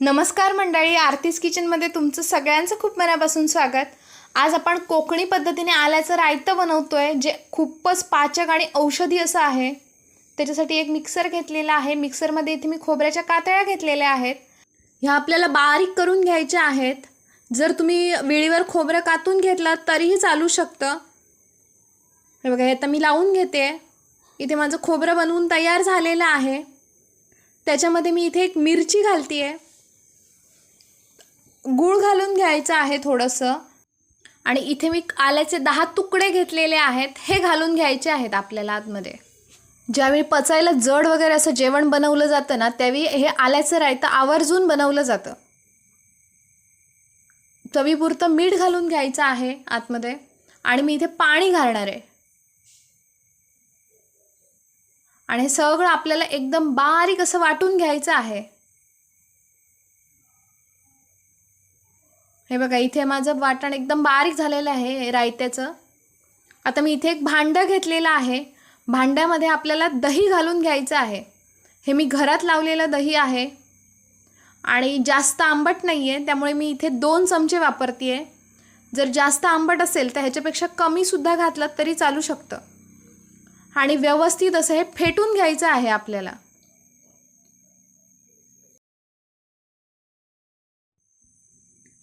नमस्कार मंडळी आरतीस किचनमध्ये तुमचं सगळ्यांचं खूप मनापासून स्वागत. आज आपण कोकणी पद्धतीने आल्याचं रायतं बनवतो आहे जे खूपच पाचक आणि औषधी असं आहे. त्याच्यासाठी एक मिक्सर घेतलेला आहे. मिक्सरमध्ये इथे मी खोबऱ्याच्या कातळ्या घेतलेल्या आहेत. ह्या आपल्याला बारीक करून घ्यायच्या आहेत. जर तुम्ही वेळीवर खोबरं कातून घेतलं तरीही चालू शकतं. हे बघा हे आता मी लावून घेते. इथे माझं खोबरं बनवून तयार झालेलं आहे. त्याच्यामध्ये मी इथे एक मिरची घालते आहे गूळ घालून घ्यायचं आहे थोडंसं. आणि इथे मी आल्याचे दहा तुकडे घेतलेले आहेत हे घालून घ्यायचे आहेत आपल्याला आतमध्ये. ज्यावेळी पचायला जड वगैरे असं जेवण बनवलं जातं ना त्यावेळी हे आल्याचं रायतं आवर्जून बनवलं जातं. चवीपुरतं मीठ घालून घ्यायचं आहे आतमध्ये. आणि मी इथे पाणी घालणार आहे. आणि हे सगळं आपल्याला एकदम बारीक असं वाटून घ्यायचं आहे. हे बघा इथे माझं वाटण एकदम बारीक झालेलं आहे रायत्याचं आता मी इथे एक भांडं घेतलेलं आहे. भांड्यामध्ये आपल्याला दही घालून घ्यायचं आहे. हे मी घरात लावलेलं दही आहे. आणि जास्त आंबट नाही आहे त्यामुळे मी इथे दोन चमचे वापरते आहे जर जास्त आंबट असेल तर ह्याच्यापेक्षा कमीसुद्धा घातलं तरी चालू शकतं. आणि व्यवस्थित असं हे फेटून घ्यायचं आहे आपल्याला.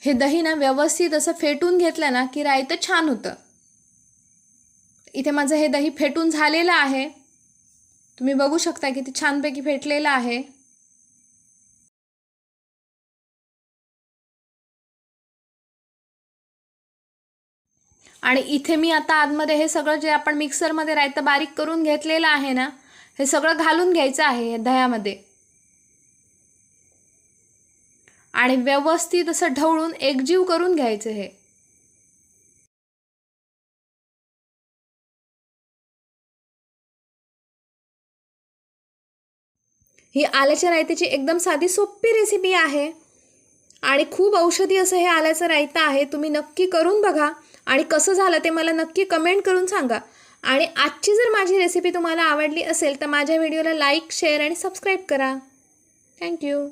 हे दही ना व्यवस्थित असं फेटून घेतलं ना की रायतं छान होतं. इथे माझं हे दही फेटून झालेलं आहे. तुम्ही बघू शकता की ते छानपैकी फेटलेलं आहे. आणि इथे मी आता आतमध्ये हे सगळं जे आपण मिक्सरमध्ये रायतं बारीक करून घेतलेलं आहे ना हे सगळं घालून घ्यायचं आहे दह्यामध्ये. आणि व्यवस्थित असं ढवळून एकजीव करून घ्यायचं हे. ही आल्याच्या रायत्याची एकदम साधी सोपी रेसिपी आहे. आणि खूप औषधी असं हे आल्याचं रायतं आहे तुम्ही नक्की करून बघा. आणि कसं झालं ते मला नक्की कमेंट करून सांगा. आणि आजची जर माझी रेसिपी तुम्हाला आवडली असेल तर माझ्या व्हिडिओला लाईक शेअर आणि सबस्क्राईब करा. Thank you